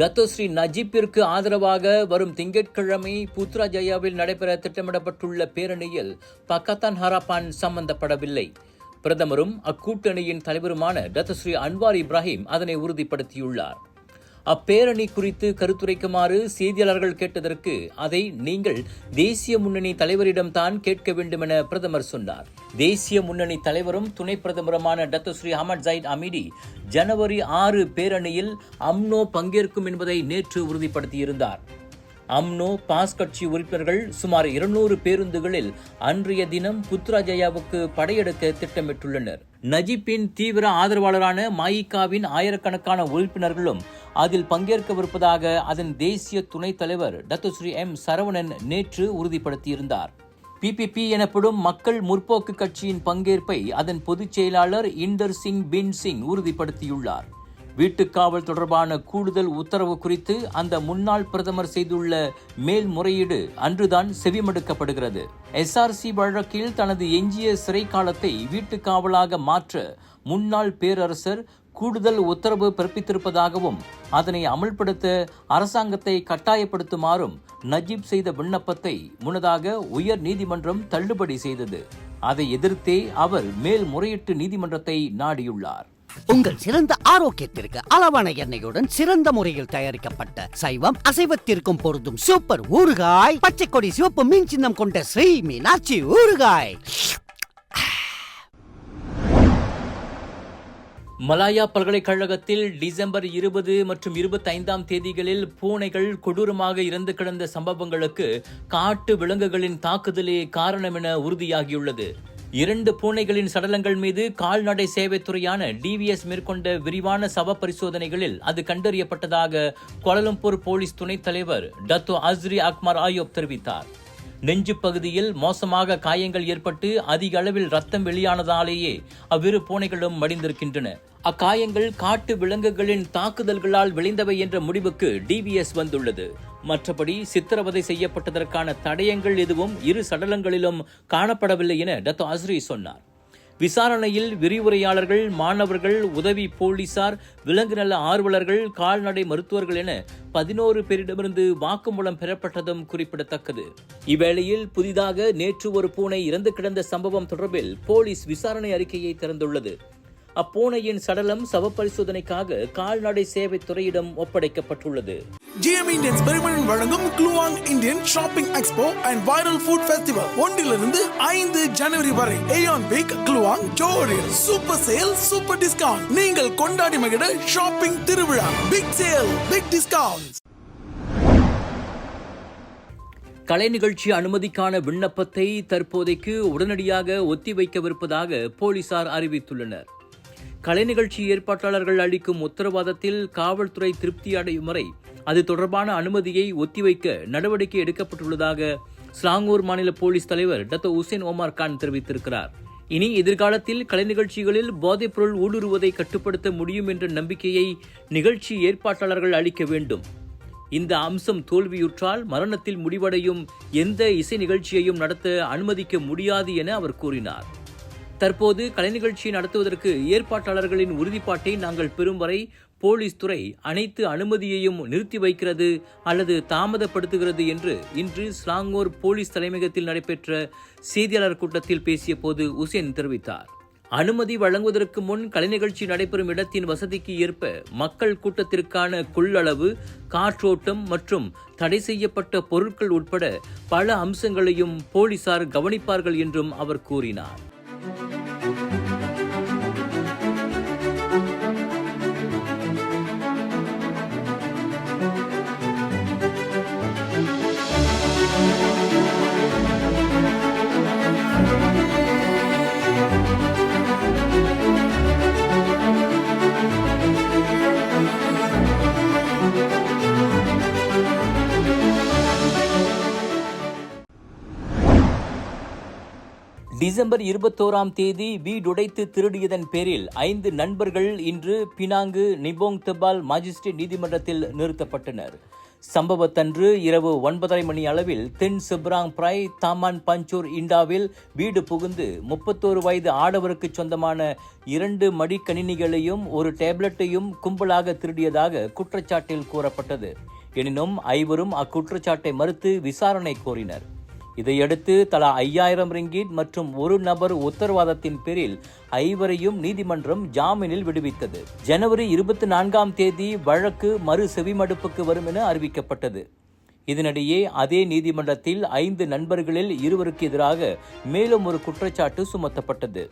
தத்துஸ்ரீ நஜீப்பிற்கு ஆதரவாக வரும் திங்கட்கிழமை புத்ராஜயாவில் நடைபெற திட்டமிடப்பட்டுள்ள பேரணியில் பக்கத்தான் ஹராப்பான் சம்பந்தப்படவில்லை. பிரதமரும் அக்கூட்டணியின் தலைவருமான டத்தோஸ்ரீ அன்வார் இப்ராஹிம் அதனை உறுதிப்படுத்தியுள்ளார். அப்பேரணி குறித்து கருத்துரைக்குமாறு செய்தியாளர்கள் கேட்டதற்கு அதை நீங்கள் தேசிய முன்னணி தலைவரிடம்தான் கேட்க வேண்டும் என பிரதமர் சொன்னார். தேசிய முன்னணி தலைவரும் துணை பிரதமருமான டத்தோஸ்ரீ அஹமத் ஜயிட் அமிடி ஜனவரி ஆறு பேரணியில் அம்னோ பங்கேற்கும் என்பதை நேற்று உறுதிப்படுத்தியிருந்தார். அம்னோ பாஸ் கட்சி உறுப்பினர்கள் சுமார் இருநூறு பேருந்துகளில் அன்றைய தினம் புத்ராஜயாவுக்கு படையெடுக்க திட்டமிட்டுள்ளனர். நஜீப்பின் தீவிர ஆதரவாளரான மாயிகாவின் ஆயிரக்கணக்கான உறுப்பினர்களும் அதில் பங்கேற்கவிருப்பதாக அதன் தேசிய துணைத் தலைவர் டத்துஸ்ரீ எம் சரவணன் நேற்று உறுதிப்படுத்தியிருந்தார். பிபிபி எனப்படும் மக்கள் முற்போக்கு கட்சியின் பங்கேற்பை அதன் பொதுச் செயலாளர் இந்தர் சிங் பின் சிங் உறுதிப்படுத்தியுள்ளார். வீட்டுக்காவல் தொடர்பான கூடுதல் உத்தரவு குறித்து அந்த முன்னாள் பிரதமர் செய்துள்ள மேல்முறையீடு அன்றுதான் செவிமடுக்கப்படுகிறது. எஸ்ஆர்சி வழக்கில் தனது எஞ்சிய சிறை காலத்தை வீட்டுக்காவலாக மாற்ற முன்னாள் பேரரசர் கூடுதல் உத்தரவு பிறப்பித்திருப்பதாகவும் அதனை அமல்படுத்த அரசாங்கத்தை கட்டாயப்படுத்துமாறும் நஜீப் செய்த விண்ணப்பத்தை முன்னதாக உயர் நீதிமன்றம் தள்ளுபடி செய்தது. அதை எதிர்த்தே அவர் மேல்முறையீட்டு நீதிமன்றத்தை நாடியுள்ளார். உங்கள் சிறந்த ஆரோக்கியத்திற்கு அளவான எண்ணெயுடன் சிறந்த முறையில் தயாரிக்கப்பட்ட சைவம் அசைவத்திற்கும் பொருந்தும் சூப்பர் ஊறுகாய் பச்சை கொடி சிவப்பு மீன் சின்னம் கொண்ட ஸ்ரீ மீனாட்சி ஊறுகாய். மலாயா பல்கலைக்கழகத்தில் டிசம்பர் இருபது மற்றும் இருபத்தைந்தாம் தேதிகளில் பூனைகள் கொடூரமாக இறந்து கிடந்த சம்பவங்களுக்கு காட்டு விலங்குகளின் தாக்குதலே காரணம் என உறுதியாகியுள்ளது. இரண்டு பூனைகளின் சடலங்கள் மீது கால்நடை சேவைத்துறையான டிவிஎஸ் மேற்கொண்ட விரிவான சவ பரிசோதனைகளில் அது கண்டறியப்பட்டதாக கோலலம்பூர் போலீஸ் துணைத் தலைவர் டத்தோ அஸ்ரி அக்மர் ஆயோப் தெரிவித்தார். நெஞ்சு பகுதியில் மோசமாக காயங்கள் ஏற்பட்டு அதிக அளவில் ரத்தம் வெளியானதாலேயே அவ்விரு பூனைகளும் மடிந்திருக்கின்றன. அக்காயங்கள் காட்டு விலங்குகளின் தாக்குதல்களால் விளைந்தவை என்ற முடிவுக்கு டிவிஎஸ் வந்துள்ளது. மற்றபடி சித்திரவதை செய்யப்பட்டதற்கான தடயங்கள் எதுவும் இரு சடலங்களிலும் காணப்படவில்லை என டத்தோ அஸ்ரி சொன்னார். விசாரணையில் விரிவுரையாளர்கள் மாணவர்கள் உதவி போலீசார் விலங்கு நல ஆர்வலர்கள் கால்நடை மருத்துவர்கள் என பதினோரு பேரிடமிருந்து வாக்குமூலம் பெறப்பட்டதும் குறிப்பிடத்தக்கது. இவ்வேளையில் புதிதாக நேற்று ஒரு பூனை இறந்து கிடந்த சம்பவம் தொடர்பில் போலீஸ் விசாரணை அறிக்கையை திறந்துள்ளது. அப்பூனையின் சடலம் சவப்பரிசோதனைக்காக கால்நடை சேவைத் துறையிடம் ஒப்படைக்கப்பட்டுள்ளது. GM Indians பெருமளன் வழங்கும் Kluang Indian shopping expo and viral food festival ஒன்றிலிருந்து ஐந்து ஜனவரி வரை. ஏயான் வீக் க்ளூவாங் ஜோடியில் சூப்பர் சேல் சூப்பர் டிஸ்கவுண்ட் நீங்கள் கொண்டாடி மகிழ ஷாப்பிங் திருவிழா. பிக் சேல் பிக் டிஸ்கவுண்ட் கலை நிகழ்ச்சி அனுமதிக்கான விண்ணப்பத்தை தற்போதைக்கு உடனடியாக ஒத்திவைக்கவிருப்பதாக போலீசார் அறிவித்துள்ளனர். கலை நிகழ்ச்சி ஏற்பாட்டாளர்கள் அளிக்கும் உத்தரவாதத்தில் காவல்துறை திருப்தி அடையும் வரை அது தொடர்பான அனுமதியை ஒத்திவைக்க நடவடிக்கை எடுக்கப்பட்டுள்ளதாக ஸ்லாங்கூர் மாநில போலீஸ் தலைவர் டத்தோ உசேன் ஓமார் கான் தெரிவித்திருக்கிறார். இனி எதிர்காலத்தில் கலை நிகழ்ச்சிகளில் போதைப்பொருள் ஊடுருவதை கட்டுப்படுத்த முடியும் என்ற நம்பிக்கையை நிகழ்ச்சி ஏற்பாட்டாளர்கள் அளிக்க வேண்டும். இந்த அம்சம் தோல்வியுற்றால் மரணத்தில் முடிவடையும் எந்த இசை நிகழ்ச்சியையும் நடத்த அனுமதிக்க முடியாது என அவர் கூறினார். தற்போது கலை நிகழ்ச்சியை நடத்துவதற்கு ஏற்பாட்டாளர்களின் உறுதிப்பாட்டை நாங்கள் பெறும் வரை போலீஸ் துறை அனைத்து அனுமதியையும் நிறுத்தி வைக்கிறது அல்லது தாமதப்படுத்துகிறது என்று இன்று ஸ்லாங்கோர் போலீஸ் தலைமையகத்தில் நடைபெற்ற செய்தியாளர் கூட்டத்தில் பேசிய போது உசேன் தெரிவித்தார். அனுமதி வழங்குவதற்கு முன் கலை நிகழ்ச்சி நடைபெறும் இடத்தின் வசதிக்கு ஏற்ப மக்கள் கூட்டத்திற்கான கொள்ளளவு காற்றோட்டம் மற்றும் தடை செய்யப்பட்ட பொருட்கள் உட்பட பல அம்சங்களையும் போலீசார் கவனிப்பார்கள் என்றும் அவர் கூறினார். டிசம்பர் இருபத்தோராம் தேதி வீடுடைத்து திருடியதன் பேரில் ஐந்து நண்பர்கள் இன்று பினாங்கு நிபோங் தபால் மாஜிஸ்ட்ரேட் நீதிமன்றத்தில் நிறுத்தப்பட்டனர். சம்பவத்தன்று இரவு ஒன்பதரை மணி அளவில் தென் சிப்ராங் பிராய் தாமான் பஞ்சூர் இண்டாவில் வீடு புகுந்து முப்பத்தோரு வயது ஆடவருக்கு சொந்தமான இரண்டு மடிக்கணினிகளையும் ஒரு டேப்லெட்டையும் கும்பலாக திருடியதாக குற்றச்சாட்டில் கூறப்பட்டது. எனினும் ஐவரும் அக்குற்றச்சாட்டை மறுத்து விசாரணை கோரினர். இதையடுத்து தலா ஐயாயிரம் ரிங்கிட் மற்றும் ஒரு நபர் உத்தரவாதத்தின் பேரில் ஐவரையும் நீதிமன்றம் ஜாமீனில் விடுவித்தது. ஜனவரி இருபத்தி நான்காம் தேதி வழக்கு மறு செவிமடுப்புக்கு வரும் என அறிவிக்கப்பட்டது. இதனிடையே அதே நீதிமன்றத்தில் ஐந்து நண்பர்களில் இருவருக்கு எதிராக மேலும் ஒரு குற்றச்சாட்டு சுமத்தப்பட்டது.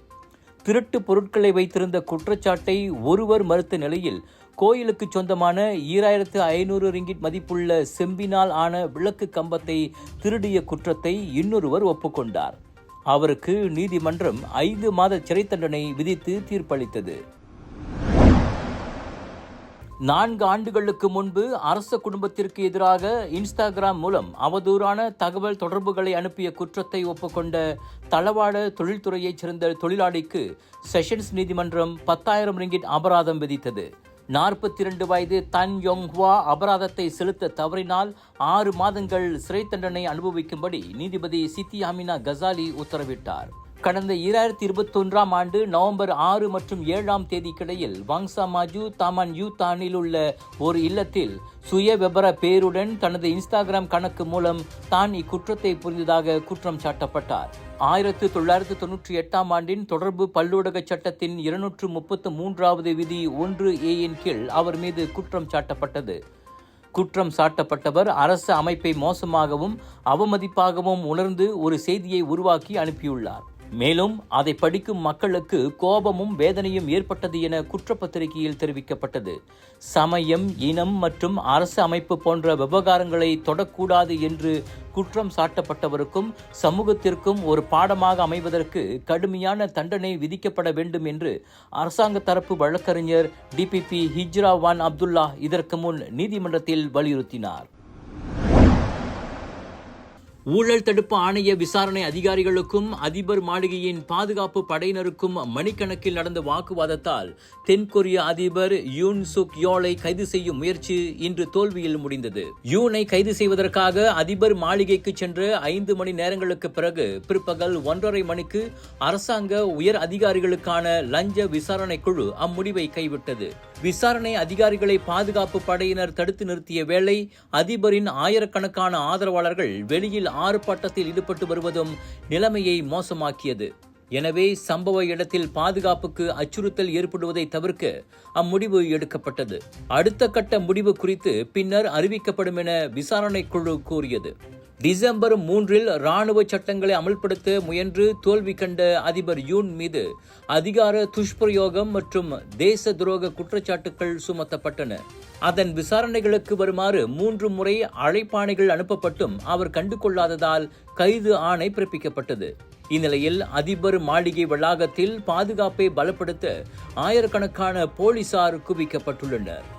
திருட்டு பொருட்களை வைத்திருந்த குற்றச்சாட்டை ஒருவர் மறுத்த நிலையில் கோயிலுக்கு சொந்தமான ஈராயிரத்து ஐநூறு ரிங்கிட் மதிப்புள்ள செம்பினால் ஆன விளக்கு கம்பத்தை திருடிய குற்றத்தை இன்னொருவர் ஒப்புக்கொண்டார். அவருக்கு நீதிமன்றம் ஐந்து மாத சிறை தண்டனை விதித்து தீர்ப்பளித்தது. நான்கு ஆண்டுகளுக்கு முன்பு அரச குடும்பத்திற்கு எதிராக இன்ஸ்டாகிராம் மூலம் அவதூறான தகவல் தொடர்புகளை அனுப்பிய குற்றத்தை ஒப்புக்கொண்ட தளவாட தொழில்துறையைச் சேர்ந்த தொழிலாளிக்கு செஷன்ஸ் நீதிமன்றம் பத்தாயிரம் ரிங்கிட் அபராதம் விதித்தது. நாற்பத்தி இரண்டு வயது தன் யோங்ஹுவா அபராதத்தை செலுத்த தவறினால் ஆறு மாதங்கள் சிறை தண்டனை அனுபவிக்கும்படி நீதிபதி சித்தி அமினா கசாலி உத்தரவிட்டார். கடந்த இரண்டாயிரத்தி இருபத்தொன்றாம் ஆண்டு நவம்பர் ஆறு மற்றும் ஏழாம் தேதிக்கிடையில் வாங்சா மாஜு தாமான் யூ தானில் உள்ள ஒரு இல்லத்தில் சுய விபர பேருடன் தனது இன்ஸ்டாகிராம் கணக்கு மூலம் தான் இக்குற்றத்தை புரிந்ததாக குற்றம் சாட்டப்பட்டார். ஆயிரத்து தொள்ளாயிரத்து தொன்னூற்றி எட்டாம் ஆண்டின் தொடர்பு பல்லூடக சட்டத்தின் இருநூற்று முப்பத்து மூன்றாவது விதி ஒன்று ஏயின் கீழ் அவர் மீது குற்றம் சாட்டப்பட்டது. குற்றம் சாட்டப்பட்டவர் அரசு அமைப்பை மோசமாகவும் அவமதிப்பாகவும் உணர்ந்து ஒரு செய்தியை உருவாக்கி அனுப்பியுள்ளார். மேலும் அதை படிக்கும் மக்களுக்கு கோபமும் வேதனையும் ஏற்பட்டது என குற்றப்பத்திரிகையில் தெரிவிக்கப்பட்டது. சமயம் இனம் மற்றும் அரசு அமைப்பு போன்ற விவகாரங்களை தொடக்கூடாது என்று குற்றம் சாட்டப்பட்டவருக்கும் சமூகத்திற்கும் ஒரு பாடமாக அமைவதற்கு கடுமையான தண்டனை விதிக்கப்பட வேண்டும் என்று அரசாங்க தரப்பு வழக்கறிஞர் டிபிபி ஹிஜ்ரா வான் அப்துல்லா இதற்கு முன் நீதிமன்றத்தில் வலியுறுத்தினார். ஊழல் தடுப்பு ஆணைய விசாரணை அதிகாரிகளுக்கும் அதிபர் மாளிகையின் பாதுகாப்பு படையினருக்கும் மணிக்கணக்கில் நடந்த வாக்குவாதத்தால் தென்கொரிய அதிபர் யூன் சுக் யோலை கைது செய்யும் முயற்சி இன்று தோல்வியில் முடிந்தது. யூனை கைது செய்வதற்காக அதிபர் மாளிகைக்கு சென்ற ஐந்து மணி நேரங்களுக்கு பிறகு பிற்பகல் ஒன்றரை மணிக்கு அரசாங்க உயர் அதிகாரிகளுக்கான லஞ்ச விசாரணை குழு அம்முடிவை கைவிட்டது. விசாரணை அதிகாரிகளை பாதுகாப்பு படையினர் தடுத்து நிறுத்திய வேளை அதிபரின் ஆயிரக்கணக்கான ஆதரவாளர்கள் வெளியில் ஆர்ப்பாட்டத்தில் ஈடுபட்டு வருவதும் நிலைமையை மோசமாக்கியது. எனவே சம்பவ இடத்தில் பாதுகாப்புக்கு அச்சுறுத்தல் ஏற்படுவதை தவிர்க்க அம்முடிவு எடுக்கப்பட்டது. அடுத்த கட்ட முடிவு குறித்து பின்னர் அறிவிக்கப்படும் என விசாரணை குழு கூறியது. டிசம்பர் மூன்றில் ராணுவ சட்டங்களை அமல்படுத்த முயன்று தோல்வி கண்ட அதிபர் யூன் மீது அதிகார துஷ்பிரயோகம் மற்றும் தேச துரோக குற்றச்சாட்டுகள் சுமத்தப்பட்டன. அதன் விசாரணைகளுக்கு வருமாறு மூன்று முறை அழைப்பாணைகள் அனுப்பப்பட்டும் அவர் கண்டுகொள்ளாததால் கைது ஆணை பிறப்பிக்கப்பட்டது. இந்நிலையில் அதிபர் மாளிகை வளாகத்தில் பாதுகாப்பை பலப்படுத்த ஆயிரக்கணக்கான போலீசார் குவிக்கப்பட்டுள்ளனர்.